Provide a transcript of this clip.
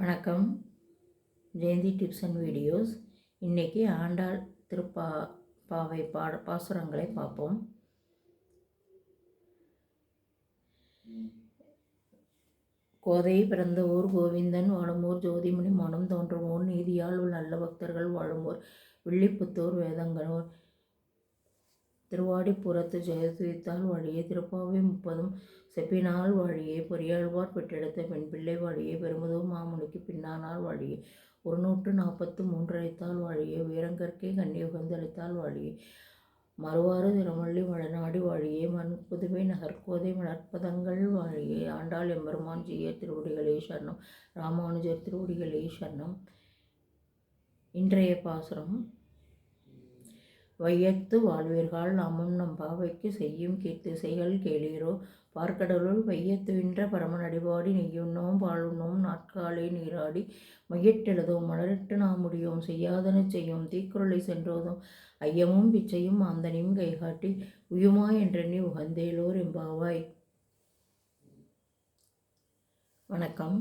வணக்கம். Jayanthi tips and videos. இன்றைக்கி ஆண்டாள் திருப்பா பாவை பாட பாசுரங்களை பார்ப்போம். கோதை பிறந்த ஊர் கோவிந்தன் வாழுமூர் ஜோதிமணி மனம் தோன்றும் ஊர் நீதியால் நல்ல பக்தர்கள் வாழுமூர் வில்லிப்புத்தூர் வேதங்களூர் திருவாடிப்புறத்து ஜெயதுவித்தால் வழியே திருப்பாவை முப்பதும் செப்பினால் வழியே பொறியாழ்வார் பெற்றெடுத்த பெண் பிள்ளை வழியே பெருமுதும் மாமுனிக்கு பின்னானால் வழியே ஒரு நூற்று நாற்பத்து மூன்று வழியே வீரங்கற்கே கண்ணி வழியே மறுவாறு திருமள்ளி வடநாடி வழியே மண் புதுமை நகர்கோதை மலர்ப்பதங்கள் வழியே ஆண்டாள் எம்பெருமான் ஜிய திருவடிகளே சரணம். ராமானுஜர் திருவடிகளே சரணம். இன்றைய பாசுரம் வையத்து வாழ்வீர்கள். நாமும் நம் பாவைக்கு செய்யும் கீர்த்திசைகள் கேளீரோ பார்க்கடலுள் வையத்துவின்ற பரமன் அடிபாடி நெய்யுண்ணோம் பாழுண்ணோம் நாட்காலே நீராடி மையட்டெழுதோம் மலரிட்டு நாம் முடியோம். செய்யாதன செய்யும் தீக்குறளை சென்றோதும். ஐயமும் பிச்சையும் ஆந்தனையும் கைகாட்டி உயுமா என்றெண்ணி உகந்தேலோர் எம்பாவாய் வணக்கம்.